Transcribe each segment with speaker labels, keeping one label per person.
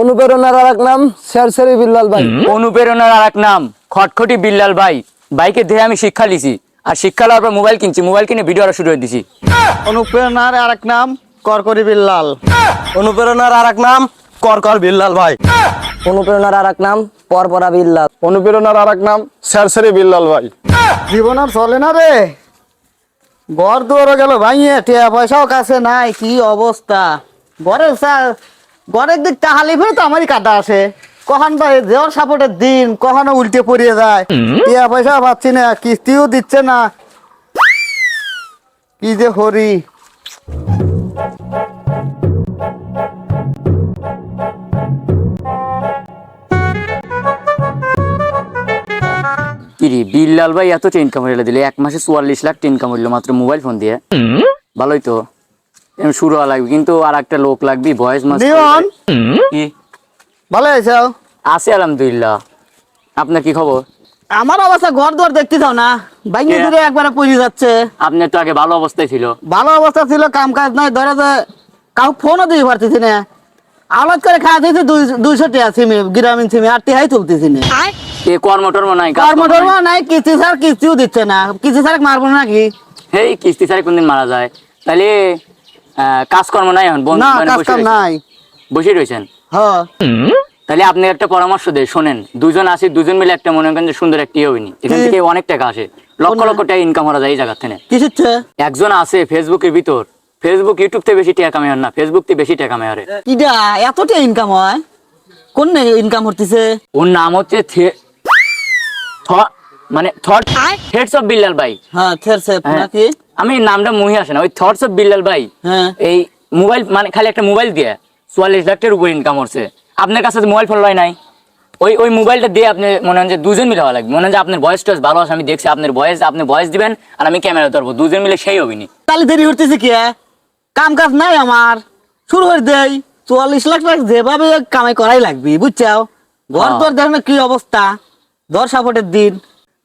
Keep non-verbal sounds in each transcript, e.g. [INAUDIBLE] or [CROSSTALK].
Speaker 1: অনুপ্রেরণার আর এক নাম শেরশেরি বিল্লাল ভাই।
Speaker 2: অনুপ্রেরণার আর এক নাম খটখটি বিল্লাল ভাই। বাইকে দেহে আমি শিক্ষা লিছি আর শিক্ষা লওয়ার পর মোবাইল কিনছি। মোবাইল কিনে ভিডিও শুরু করে দিছি।
Speaker 3: অনুপ্রেরণার আর এক নাম করকরি বিল্লাল।
Speaker 1: অনুপ্রেরণার আর এক নাম করকর বিল্লাল ভাই।
Speaker 4: অনুপ্রেরণার আর এক নাম পরপরা বিল্লাল।
Speaker 1: অনুপ্রেরণার আর এক নাম শেরশেরি বিল্লাল ভাই।
Speaker 3: জীবন আর চলে না রে। ঘর দুয়ারও গেল ভাইয়ে টিয়া পয়সাও কাছে নাই কি অবস্থা? ঘরের স্যার ঘরের দিক তাহালি ফেরে তো আমারই কাটা আসে। কখন ভাই দেওয়ার সাপোর্টের দিন কখনো উল্টে পড়িয়ে যায়। টিয়া পয়সা পাচ্ছি না কিস্তিও দিচ্ছে না। কি যে হরি
Speaker 2: কিরি বিল্লাল ভাই এত ইনকাম হইলে দিলে? এক মাসে চুয়াল্লিশ লাখ ইনকাম হইল মাত্র মোবাইল ফোন দিয়ে। ভালোই তো। শুরু হওয়া লাগবে কিন্তু আর একটা লোক লাগবে ভয়েস মাস কি?
Speaker 3: ভালো হয়েছে
Speaker 2: আছে আলহামদুলিল্লাহ। আপনার কি খবর?
Speaker 3: আমার অবস্থা ঘর দুয়ার দেখতে চাও না? বাইকে
Speaker 2: কে?
Speaker 3: দূরে একবারে পড়ে যাচ্ছে।
Speaker 2: আপনার তো আগে ভালো অবস্থায় ছিল।
Speaker 3: ভালো অবস্থা ছিল কাম কাজ নাই ধরে যে কাউ ফোনও দিতে পারতেছি না। আলাদ করে খাওয়া দিয়েছি দুইশো টাকা সিমে গ্রামীণ সিমে আর টিহাই তুলতেছি না।
Speaker 2: এ কর্ম টর্ম নাই
Speaker 3: কর্ম টর্ম
Speaker 2: নাই।
Speaker 3: কিস্তি স্যার কিস্তিও দিচ্ছে না। কিস্তি স্যার মারবো না নাকি?
Speaker 2: এই কিস্তি ছাড়া কোনদিন মারা যায়? তাহলে কাজকর্ম নাই এখন বন্ধু
Speaker 3: না
Speaker 2: মানে
Speaker 3: কাজ
Speaker 2: বসে
Speaker 3: কাম নাই।
Speaker 2: বসে রয়েছেন?
Speaker 3: হ
Speaker 2: তাহলে আপনি একটা পরামর্শ দেন শোনেন দুজন আছে দুজন মিলে একটা মনে করেন যে সুন্দর একটি হবিনি এখান থেকে অনেক টাকা আসে লক্ষ লক্ষ টাকা ইনকাম করা যায় এই জায়গা থেকে।
Speaker 3: কি শিখছে
Speaker 2: একজন আছে ফেসবুকের ভিতর। ফেসবুক ইউটিউব থেকে বেশি টাকা হন না ফেসবুক থেকে বেশি টাকা হরে
Speaker 3: কিডা এতটা ইনকাম হয়? কোন ইনকাম করতেছে?
Speaker 2: ওর নাম হচ্ছে মানে থট হেডস অফ বিল্লাল ভাই।
Speaker 3: হ্যাঁ থেরছে
Speaker 2: হ্যাঁ।
Speaker 3: নাকি?
Speaker 2: আমি নামটা মুহি আসে না। ওই থটস অফ বিল্লাল ভাই
Speaker 3: হ্যাঁ।
Speaker 2: এই মোবাইল মানে খালি একটা মোবাইল দিয়ে চুয়াল্লিশ লাখ টাকার উপর ইনকাম করছে। আপনার কাছে মোবাইল ফোন লয় নাই। ওই ওই মোবাইলটা দিয়ে আপনি মনে হয় যে দুজন মিলে হওয়া লাগবে। মনে হয় যে আপনার ভয়েস টয়েস ভালো আছে আমি দেখছি আপনার ভয়েস আপনি ভয়েস দিবেন আর আমি ক্যামেরা ধরবো। দুজন মিলে সেই হবিনি
Speaker 3: তাহলে দেরি করতেছে কি কাম কাজ নাই আমার। শুরু করে দেই। চুয়াল্লিশ লাখ টাকা যেভাবে কামাই করাই লাগবে বুঝছাও? ঘর
Speaker 2: হ্যাঁ।
Speaker 3: তোর দেখো কি অবস্থা? দর সাপোর্টের দিন।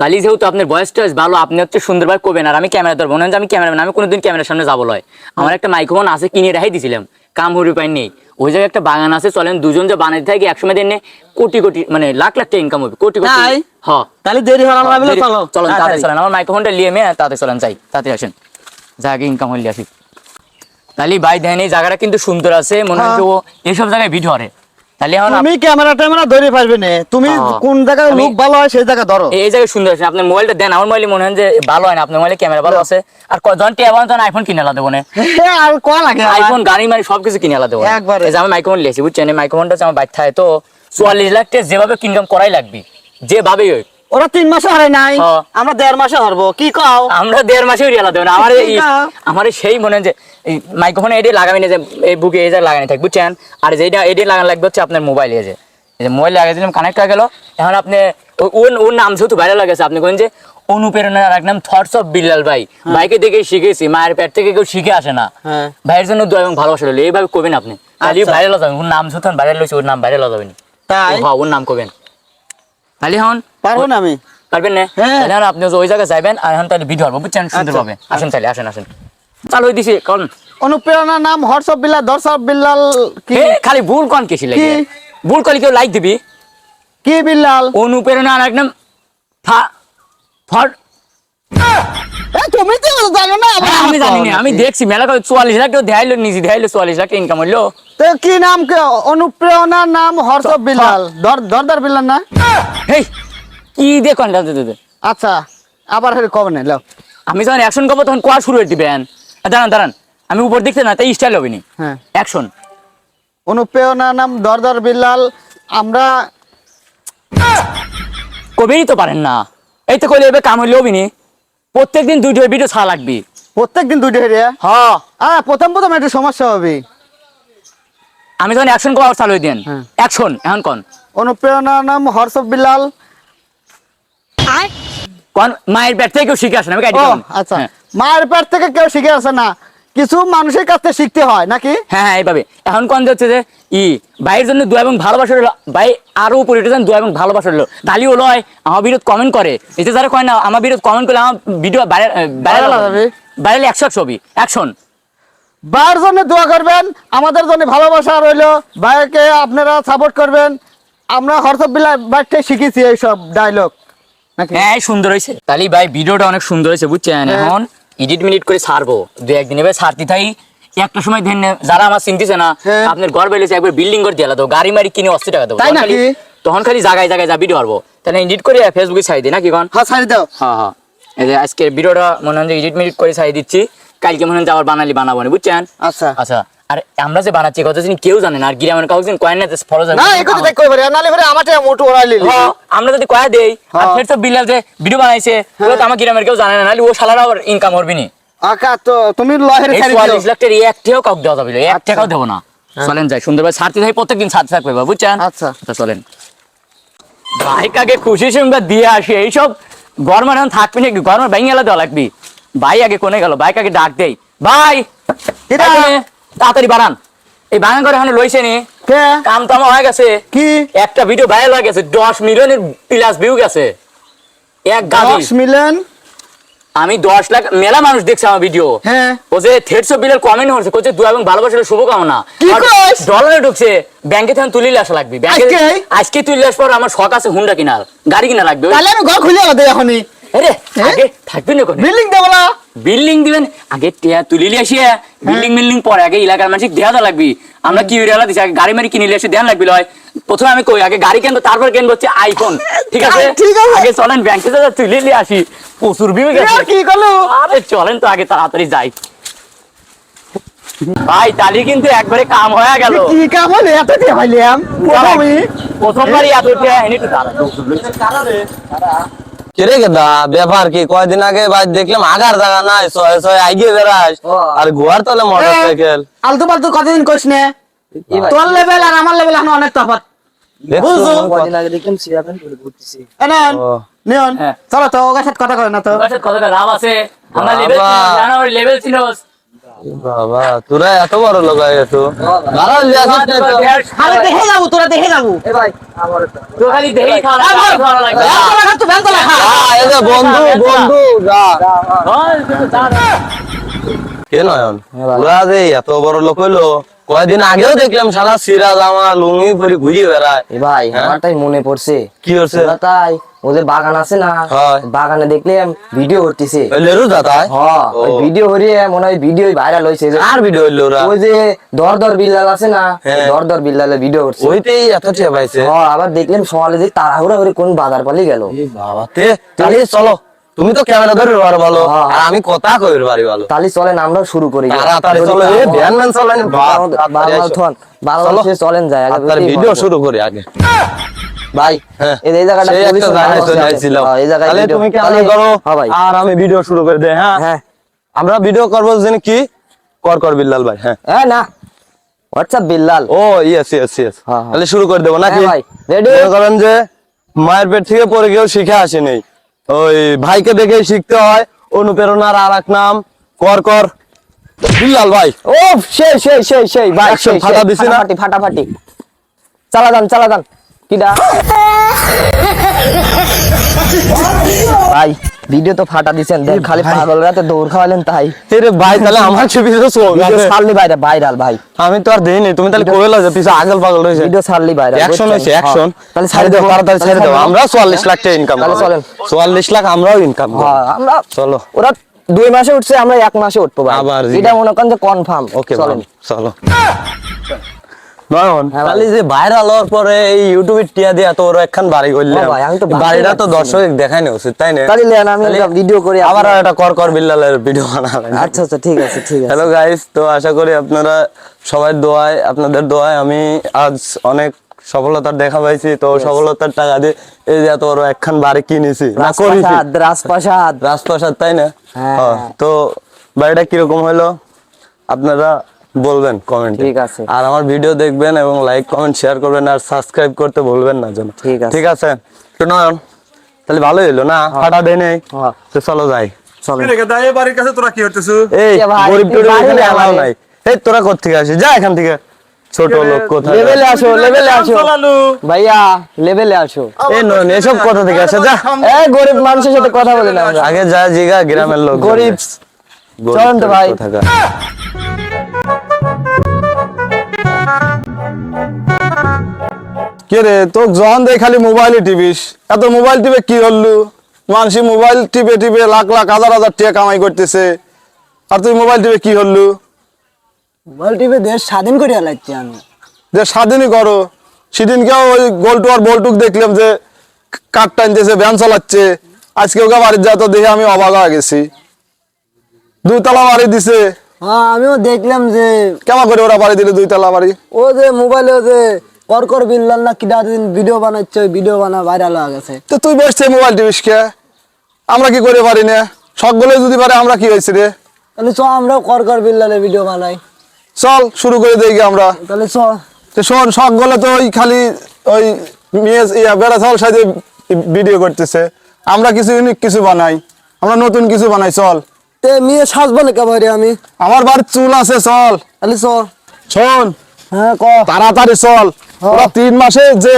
Speaker 2: তাহলে যেহেতু আপনার ভয়েস টয়েস ভালো আপনি হচ্ছে সুন্দরভাবে করবেন আর আমি ক্যামেরা ধরবো। হয় যে আমি ক্যামেরা আমি কোনোদিন ক্যামেরার সামনে যাব লয়। আমার একটা মাইক্রোফোন আছে কিনে রেখাই দিছিলাম। কাম হরি পাই নেই। ওই জায়গায় একটা বাগান আছে চলেন দুজন যে বানাতে থাকি একসময় দিনে কোটি কোটি মানে লাখ লাখ টাকা ইনকাম হবে কোটি কোটি। হ্যাঁ
Speaker 3: তাহলে দেরি হওয়ার
Speaker 2: দেরি-
Speaker 3: চলো।
Speaker 2: চলেন তাড়াতাড়ি। চলেন। আমার মাইক্রোফোনটা নিয়ে মেয়ে তাতে চলেন চাই তাতে আসেন। জায়গায় ইনকাম হইলে আসি। তাহলে ভাই দেন এই জায়গাটা কিন্তু সুন্দর আছে মনে হচ্ছে ও এইসব জায়গায় ভিডিও করে। তাহলে এখন
Speaker 3: তুমি ক্যামেরা ট্যামেরা ধরে পারবে না। তুমি
Speaker 2: হ্যাঁ।
Speaker 3: কোন জায়গায় লুক ভালো হয় সেই জায়গা ধরো।
Speaker 2: এই জায়গায় সুন্দর আছে। আপনার মোবাইলটা দেন আমার মোবাইলে মনে হয় যে ভালো হয় না। আপনার মোবাইলে ক্যামেরা ভালো আছে। আর জন টি আবার জন আইফোন কিনে দেবো
Speaker 3: না। আর কয় লাগে
Speaker 2: আইফোন গাড়ি মারি সবকিছু কিনে আলাদা দেবো
Speaker 3: একবার।
Speaker 2: এই যে আমি মাইক্রোফোন লিয়েছি বুঝছেন? এই মাইক্রোফোনটা আমার বাইক থাকে তো চুয়াল্লিশ লাখ যেভাবে ইনকাম করাই লাগবে যেভাবেই হোক
Speaker 3: ওরা তিন মাসে হারে নাই।
Speaker 2: হ্যাঁ।
Speaker 3: আমরা দেড় মাসে হারবো। কি কও?
Speaker 2: আমরা দেড় মাসে আলাদা দেবো না। আমার আমার সেই মনে যে মাইক্রোফোনে এটি লাগাবি না যে এই বুকে এই যে লাগানি থাকবে বুঝছেন? আর যেটা এটি লাগানো লাগবে হচ্ছে আপনার মোবাইল যে। এই যে মোবাইল লাগাই দিলাম কানেক্ট হয়ে গেল এখন আপনি ও- ওর ওর নাম যেহেতু ভাইরাল লাগেছে আপনি কোন যে অনুপ্রেরণার এক নাম থটস অফ বিল্লাল ভাই। ভাইকে দেখে শিখেছি মায়ের পেট থেকে কেউ শিখে আসে না।
Speaker 3: হ্যাঁ।
Speaker 2: ভাইয়ের জন্য দোয়া এবং ভালোবাসা রইল। এইভাবে করবেন আপনি।
Speaker 3: আচ্ছা।
Speaker 2: ভাইরাল যাবেন ওর নাম যেহেতু ভাইরাল হয়েছে ওর নাম ভাইরাল যাবেন
Speaker 3: তাই?
Speaker 2: হ্যাঁ ওর নাম করবেন তাহলে এখন
Speaker 3: পারব না আমি।
Speaker 2: পারবেন না?
Speaker 3: হ্যাঁ।
Speaker 2: আপনি ওই জায়গায় যাবেন আর এখন তাহলে ভিডিও হবে বুঝছেন? সুন্দরভাবে আসেন তাহলে আসেন আসেন। চালু হয়ে দিছি কারণ
Speaker 3: অনুপ্রেরণার নাম বিল্লাল দর্শক বিল্লাল কি?
Speaker 2: খালি ভুল কোন কেসি লাগে? ভুল করলে কেউ লাইক দিবি?
Speaker 3: কি বিল্লাল?
Speaker 2: অনুপ্রেরণা আর একদম ফা- ফর-
Speaker 3: তুমি তো জানো না
Speaker 2: হ্যাঁ, আমি জানি না আমি দেখছি মেলা করে চুয়াল্লিশ লাখ কেউ দেখাইলো নিজে দেখাইলো চুয়াল্লিশ লাখ ইনকাম হইল।
Speaker 3: তো কি নাম অনুপ্রেরণার নাম হোয়াটসঅ্যাপ বিল্লাল। দর দরদার বিল্লাল না?
Speaker 2: হেই কি দেখুন
Speaker 3: আচ্ছা আবার হেরে কবে না লাও।
Speaker 2: আমি যখন অ্যাকশন করব তখন কোয়া শুরু দিবেন দাঁড়ান দাঁড়ান। আমি উপর দেখতে না তাই স্টাইল হবে নি
Speaker 3: হ্যাঁ।
Speaker 2: অ্যাকশন
Speaker 3: অনুপ্রেরণার নাম দরদার বিল্লাল। আমরা
Speaker 2: কবেই তো পারেন না। এই তো কইলে এবার কাম হইলে হবিনি। প্রত্যেকদিন দুইটা ভিডিও ছাড়া লাগবে।
Speaker 3: প্রত্যেকদিন দুইটা হেরে
Speaker 2: হ্যাঁ
Speaker 3: হ্যাঁ প্রথম প্রথম একটু সমস্যা হবে।
Speaker 2: আমি যখন অ্যাকশন করা চালু দেন। অ্যাকশন এখন কোন।
Speaker 3: অনুপ্রেরণার নাম হর্ষ বিল্লাল।
Speaker 2: কোন মায়ের পেট থেকে কেউ শিখে আসে না আমি
Speaker 3: আচ্ছা।
Speaker 2: হ্যাঁ।
Speaker 3: মায়ের পেট থেকে কেউ শিখে আসে না কিছু মানুষের কাছ থেকে শিখতে হয় নাকি?
Speaker 2: হ্যাঁ হ্যাঁ এইভাবে। এখন কোন হচ্ছে যে ই ভাইয়ের জন্য দোয়া এবং ভালোবাসা রইল ভাই আরও উপরে এটা যেন দোয়া এবং ভালোবাসা আমার বিরোধ কমেন্ট করে। এতে যারা কয় না আমার বিরোধ কমেন্ট করলে আমার ভিডিও ভাইরাল
Speaker 3: হবে।
Speaker 2: ভাইরাল একশো ছবি অ্যাকশন
Speaker 3: ভাইয়ের জন্য দোয়া করবেন আমাদের জন্য ভালোবাসা রইল। ভাইকে আপনারা সাপোর্ট করবেন। আমরা হর্ষবিল্লা বাইকটা শিখেছি এইসব ডায়লগ
Speaker 2: হ্যাঁ সুন্দর হয়েছে। তাহলে ভাই ভিডিওটা অনেক সুন্দর হয়েছে বুঝছেন?
Speaker 3: হ্যাঁ।
Speaker 2: এখন এডিট মিনিট করে ছাড়বো দু একদিন এবার ছাড়তে থাই একটা সময় যারা আমার চিনতেছে না
Speaker 3: হ্যাঁ।
Speaker 2: আপনার ঘর বেলেছে একবার বিল্ডিং করে দিয়ে দেবো গাড়ি মারি কিনে অস্তি টাকা দেবো। তখন খালি- জায়গায় জায়গায় যা ভিডিও পারব তাহলে এডিট করে ফেসবুকে ছাড়ি দিই নাকি কন
Speaker 3: হ্যাঁ ছাড়ি দাও।
Speaker 2: হ্যাঁ হ্যাঁ। এই যে আজকে ভিডিওটা মনে হয় এডিট মিনিট করে ছাড়ি দিচ্ছি। কালকে মনে হয় যে আবার বানালি বানাবো বুঝছেন?
Speaker 3: আচ্ছা।
Speaker 2: আচ্ছা। আর আমরা যে বানাচ্ছি দিন কেউ জানে না আর গ্রামের কাউকে কয়েন না ফলো
Speaker 3: না এই কথা দেখ নালে আমারটা মোটু ওরাই লিলি।
Speaker 2: হ্যাঁ, আমরা যদি কয়া দেই আর
Speaker 3: হ্যাঁ।
Speaker 2: ফের তো বিলাল যে ভিডিও বানাইছে ওগুলো তো আমার গ্রামের কেউ জানে না ও শালারা আবার ইনকাম করবি নি।
Speaker 3: আকা তো তুমি লহের
Speaker 2: এই
Speaker 3: ছাড়ি
Speaker 2: চুয়াল্লিশ লাখ টাকার এক টাকাও কাউকে দেওয়া যাবে এক টাকাও দেবো না। চলেন যাই সুন্দরভাবে ছাড়তে থাকি প্রত্যেকদিন ছাড়তে থাকবে বাবু, বুঝছেন?
Speaker 3: আচ্ছা।
Speaker 2: আচ্ছা চলেন। বাইক আগে খুশি সংবাদ দিয়ে আসি এইসব গরমের এখন থাকবি না গরমের ব্যাঙ্গ এলা দেওয়া লাগবি। ভাই আগে কোনে গেল? বাইক আগে ডাক দেই। ভাই? তাড়াতাড়ি বাড়ান। এই বাগান করে এখানে লইছে নি।
Speaker 3: কে?
Speaker 2: কাম তো হয়ে গেছে।
Speaker 3: কি?
Speaker 2: একটা ভিডিও ভাইরাল হয়ে গেছে দশ মিলিয়নের প্লাস ভিউ গেছে। এক
Speaker 3: 10 মিলিয়ন
Speaker 2: আমি দশ লাখ মেলা মানুষ দেখছে আমার ভিডিও
Speaker 3: হ্যাঁ।
Speaker 2: ও যে থেড়শো বিলের কমেন্ট হচ্ছে কোচে দু এবং ভালোবাসার শুভকামনা। ডলারে ঢুকছে ব্যাংকে তখন তুলিলে আসা লাগবে।
Speaker 3: আজকে?
Speaker 2: তুলিলে আসার পর আমার শখ আছে হুন্ডা কিনার। গাড়ি কিনা লাগবে।
Speaker 3: তাহলে আমি ঘর খুলে দেই এখনই।
Speaker 2: আরে
Speaker 3: হ্যাঁ?
Speaker 2: আগে থাকবি না
Speaker 3: বিল্ডিং দেব না।
Speaker 2: বিল্ডিং দিবেন? আগে টিয়া তুলিলে আসিয়া
Speaker 3: হ্যাঁ।
Speaker 2: বিল্ডিং বিল্ডিং পরে আগে এলাকার মানুষ দেয়া দেওয়া লাগবি। আমরা কি হইরা দিছি? আগে গাড়ি মারি কিনিলে এসে দেন লাগবি লয়। প্রথমে আমি কই আগে গাড়ি কিনবো তারপর কিনবো হচ্ছে আইফোন। ঠিক আছে?
Speaker 3: আছে।
Speaker 2: আগে চলেন ব্যাংকে যা তুলিলে আসি। প্রচুর ভিউ গেছে।
Speaker 3: কি করল?
Speaker 2: আরে চলেন তো আগে তাড়াতাড়ি যাই। ভাই তালি কিন্তু একবারে কাম হয়ে গেল।
Speaker 3: কি কাম হলে? এত দিয়ে পাইলাম।
Speaker 2: প্রথমবারই এত উঠে এনে তো দাঁড়া
Speaker 1: কিরে গেদা ব্যাপার কি? কয়দিন আগে ভাই দেখলাম আগার জায়গা নাই ছয় বেড়াস। আর গোয়ার তলে মোটরসাইকেল
Speaker 3: আলতু পালতু কতদিন কইস নে? তোর লেভেল আর আমার লেভেল এখন অনেক তফাৎ। বুঝছ?
Speaker 5: কদিন আগে দেখলাম সিরাপেন ঘুরতেছি।
Speaker 3: এনেন নিয়ন
Speaker 2: হ্যাঁ।
Speaker 3: চলো তো ওর সাথে কথা কয় না তো।
Speaker 2: লাভ আছে। আমরা লেভেল চিনোস
Speaker 1: বাবা তোরা এত বড় লোক হয়ে গেছো।
Speaker 3: দেখে যাব তোরা দেখে যাব।
Speaker 1: বন্ধু বন্ধু যা।
Speaker 2: হয়।
Speaker 1: কে নয়ন? ওরা যে এত বড় লোক হইল। কয়দিন আগেও দেখলাম সারা সিরা জামা লুঙ্গি পরে ঘুরিয়ে বেড়ায়।
Speaker 5: ভাই
Speaker 1: হ্যাঁ?
Speaker 5: আমারটাই মনে পড়ছে।
Speaker 1: কি হচ্ছে?
Speaker 5: তাই ওদের বাগান আছে না বাগানে দেখলাম ভিডিও করতেছে।
Speaker 1: লেরু
Speaker 5: হ্যাঁ ভিডিও করিয়ে মনে হয় ভিডিও ভাইরাল হয়েছে
Speaker 1: আর ভিডিও হইল
Speaker 5: ওই যে দর দর বিল্লাল আছে না
Speaker 1: হ্যাঁ।
Speaker 5: দর দর বিল্লালের ভিডিও করছে।
Speaker 1: ওইতেই এত টিয়া পাইছে।
Speaker 5: হ্যাঁ আবার দেখলাম সকালে যে তাড়াহুড়া করে কোন বাজার পালিয়ে গেল।
Speaker 1: এই বাবা তে তাহলে চলো। তুমি তো ক্যামেরা ধরে পারো ভালো
Speaker 5: হ্যাঁ।
Speaker 1: আর আমি কথা কইর পারি ভালো
Speaker 5: তাহলে চলেন আমরাও শুরু করি।
Speaker 1: তাড়াতাড়ি চলো। এ ম্যান চলেন। চলো।
Speaker 5: চলেন যায় আগে
Speaker 1: ভিডিও শুরু করি আগে।
Speaker 5: ভাই
Speaker 1: হ্যাঁ।
Speaker 5: এই জায়গাটা হ্যাঁ, এই জায়গায়
Speaker 1: তুমি
Speaker 5: হ্যাঁ
Speaker 1: আর আমি ভিডিও শুরু করে দেই হ্যাঁ?
Speaker 5: হ্যাঁ।
Speaker 1: আমরা ভিডিও করব যেন কি? কর কর বিল্লাল ভাই হ্যাঁ।
Speaker 5: হ্যাঁ না। হোয়াটসঅ্যাপ বিল্লাল।
Speaker 1: ও ইয়েস ইয়েস ইয়েস
Speaker 5: হ্যাঁ, হ্যাঁ।
Speaker 1: তাহলে শুরু করে দেবো নাকি?
Speaker 5: হ্যাঁ ভাই?
Speaker 1: মনে করেন যে মায়ের পেট থেকে পরে কেউ শিখে আসেনি। ওই ভাইকে দেখে শিখতে হয়। অনুপ্রেরণার আর এক নাম কর কর। বিল্লাল ভাই।
Speaker 5: ও সেই সেই সেই সেই ভাই সেই
Speaker 1: ফাটা দিছি না?
Speaker 5: ফাটাফাটি ফাটাফাটি। চালা যান চালা যান কিডা [LAUGHS] ভাই। ভিডিও তো ফাটা দিছেন দেখ খালি পাগল রাতে দৌড় খাওয়ালেন তাই।
Speaker 1: এরে ভাই তাহলে আমার সে পিছনে চোখ
Speaker 5: ভিডিও
Speaker 1: আছে।
Speaker 5: ছাড়লি বাইরে ভাইরাল ভাই।
Speaker 1: আমি তো আর দেইনি তুমি তাহলে কইলা যে পিছে আগল পাগল রয়েছে
Speaker 5: ভিডিও ছাড়লি বাইরে
Speaker 1: অ্যাকশন হয়েছে অ্যাকশন
Speaker 5: তাহলে
Speaker 1: ছাড়ে দেবো তাড়াতাড়ি ছেড়ে দেবো আমরা চুয়াল্লিশ লাখ টাকা ইনকাম
Speaker 5: তাহলে চলেন।
Speaker 1: চুয়াল্লিশ লাখ আমরাও ইনকাম
Speaker 5: হ্যাঁ, আমরা
Speaker 1: চলো।
Speaker 5: ওরা দুই মাসে উঠছে আমরা এক মাসে উঠবো ভাই।
Speaker 1: আবার
Speaker 5: এটা মনে করেন যে কনফার্ম
Speaker 1: ওকে
Speaker 5: চলেন।
Speaker 1: চলো। নয়ন?
Speaker 5: হ্যাঁ
Speaker 1: যে ভাইরাল হওয়ার পরে এই ইউটিউবে টিয়া দিয়া তো ওরা একখান বাড়ি
Speaker 5: হ্যাঁ ভাই, আমি তো
Speaker 1: বাড়িটা তো দর্শক দেখাই উচিত তাই না?
Speaker 5: তাহলে লেন আমি ভিডিও করি
Speaker 1: আবার একটা কর কর বিল্লালের ভিডিও বানাবেন।
Speaker 5: আচ্ছা আচ্ছা ঠিক আছে ঠিক আছে।
Speaker 1: হ্যালো গাইস তো আশা করি আপনারা সবাই দোয়ায় আপনাদের দোয়ায় আমি আজ অনেক সফলতার দেখা পাইছি। তো সফলতার টাকা দিয়ে এই যে এত বড় একখান বাড়ি কিনেছি না করেছি।
Speaker 5: রাজপ্রাসাদ। রাজপ্রাসাদ
Speaker 1: তাই না।
Speaker 5: হ্যাঁ,
Speaker 1: তো বাড়িটা কীরকম হলো? আপনারা বলবেন কমেন্ট
Speaker 5: ঠিক আছে।
Speaker 1: আর আমার ভিডিও দেখবেন এবং লাইক কমেন্ট শেয়ার করবেন আর সাবস্ক্রাইব করতে ভুলবেন না যেন।
Speaker 5: ঠিক আছে।
Speaker 1: ঠিক আছে? তো নয়ন তাহলে ভালোই হলো না? ফাটা দেয় নেই।
Speaker 5: হ্যাঁ।
Speaker 1: তো চলো যাই।
Speaker 5: চলো।
Speaker 6: এই বাড়ির কাছে তোরা কি হইতেছ?
Speaker 1: এই
Speaker 5: এ
Speaker 1: গরিব টরিব এখানে
Speaker 5: যা
Speaker 1: নাই। এই তোরা কোথেকে আসিস? যা এখান থেকে। ছোট লোক কোথায়?
Speaker 5: লেভেলে আসো লেভেলে আসো।
Speaker 6: চালালু
Speaker 5: ভাইয়া লেভেলে আসো।
Speaker 1: এই নয়ন এসব কথা থেকে আসে। যা।
Speaker 5: এই গরিব মানুষের সাথে কথা বলি না।
Speaker 1: আগে যা জিগা গ্রামের লোক
Speaker 5: গরিব। চলেন তো ভাই।
Speaker 6: কে রে? তো যখন দেখ খালি মোবাইলে টিপিস। এত মোবাইল টিপে কি হল্লু? মানুষ মোবাইল টিপে টিপে লাখ লাখ হাজার হাজার টাকা কামাই করতেছে। আর তুই মোবাইল টিপে কি হল্লু?
Speaker 4: মোবাইল টিভি দেশ স্বাধীন করিয়া লাগছে আমি।
Speaker 6: যে স্বাধীনই করো। সেদিনকেও ওই গোলটু আর বল্টুক দেখলাম যে কাঠ টানতেছে ভ্যান চালাচ্ছে। আজকে ওকে বাড়ির যা তো দেখে আমি অবাক হয়ে গেছি। দুইতলা বাড়ি দিছে।
Speaker 4: হ্যাঁ আমিও দেখলাম যে
Speaker 6: কেমন করে ওরা বাড়ি দিলে দুইতলা বাড়ি?
Speaker 4: ও যে মোবাইলে যে করকর বিল্লাল না কিটা দিন ভিডিও বানাচ্ছে ওই ভিডিও বানা ভাইরাল হয়ে গেছে।
Speaker 6: তো তুই বসছে মোবাইল টিভিস কে আমরা কি করে পারি না? সকলে যদি পারে আমরা কি হয়েছি রে?
Speaker 4: তাহলে চ আমরাও বিল্লালের ভিডিও বানাই।
Speaker 6: চল শুরু করে দেখি আমরা।
Speaker 4: তাহলে চ
Speaker 6: তো শোন সকলে তো ওই খালি ওই মেয়ে ইয়া বেড়া চাল সাথে ভিডিও করতেছে। আমরা কিছু ইউনিক কিছু বানাই। আমরা নতুন কিছু বানাই চল।
Speaker 4: তে মেয়ে সাজবো না কেবারে আমি?
Speaker 6: আমার বাড়ির চুল আছে চল।
Speaker 4: তাহলে চ
Speaker 6: শোন তাড়াতাড়ি চল। ওরা তিন মাসে যে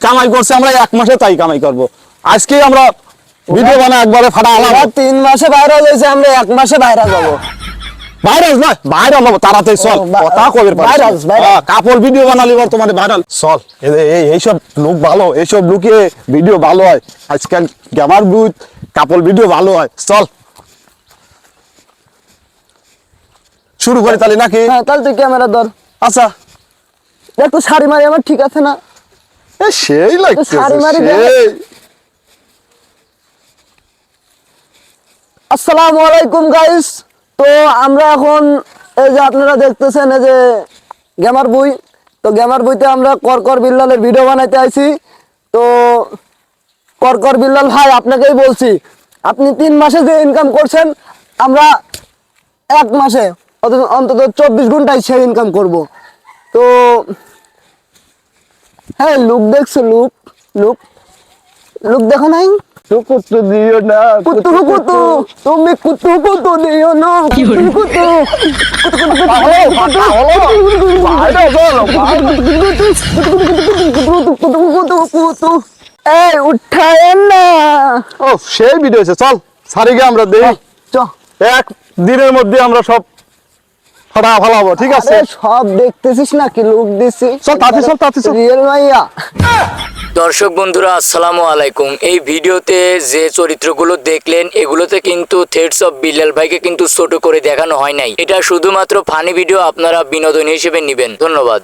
Speaker 6: কামাই করছে আমরা এক মাসে তাই কামাই করব। আজকে আমরা ভিডিও বানাই একবারে ফাটা আলাম।
Speaker 4: তিন মাসে ভাইরাল হয়েছে আমরা এক মাসে ভাইরাল হব।
Speaker 6: ভাইরাস নয় ভাইরাল হব তাড়াতাড়ি চল। কথা কবে
Speaker 4: ভাইরাস, ভাইরাস।
Speaker 6: কাপড় ভিডিও বানালি বর্তমানে ভাইরাল। চল এই- এই এইসব লুক ভালো এইসব লুকে ভিডিও ভালো হয়। আজকাল গ্যামার বুথ কাপড় ভিডিও ভালো হয়। চল। শুরু করে তাহলে নাকি?
Speaker 4: হ্যাঁ তাহলে তুই ক্যামেরা ধর।
Speaker 6: আচ্ছা।
Speaker 4: দেখ তো শাড়ি মারি আমার ঠিক আছে না।
Speaker 6: সেই লাগছে
Speaker 4: আসসালামু আলাইকুম গাইস তো আমরা এখন এই যে আপনারা দেখতেছেন এই যে গেমার বই। তো গেমার বইতে আমরা করকর বিল্লালের ভিডিও বানাইতে আইছি। তো করকর বিল্লাল ভাই আপনাকেই বলছি আপনি তিন মাসে যে ইনকাম করছেন আমরা এক মাসে অন্তত চব্বিশ ঘন্টায় সে ইনকাম করব। তো হ্যাঁ লুক দেখছ লুক লুক লুক দেখো নাই
Speaker 6: দিও না
Speaker 4: কুতু কুতু তুমি কুতু কুতু দিও না কুতু কুতু এই উঠায় না
Speaker 6: ও সেই ভিডিও চল সারিগে আমরা দেই
Speaker 4: চ
Speaker 6: এক দিনের মধ্যে আমরা সব ফাটা ফেলাবো ঠিক আছে?
Speaker 4: সব দেখতেছিস না কি লুক দিছি
Speaker 6: চল, তাতে চল, তাতে চল।
Speaker 4: রিয়েল মাইয়া
Speaker 2: দর্শক বন্ধুরা আসসালামু আলাইকুম। এই ভিডিওতে যে চরিত্রগুলো দেখলেন এগুলোতে কিন্তু থেটস অফ বিল্লাল ভাইকে কিন্তু ছোট করে দেখানো হয় নাই। এটা শুধুমাত্র ফানি ভিডিও আপনারা বিনোদন হিসেবে নেবেন। ধন্যবাদ।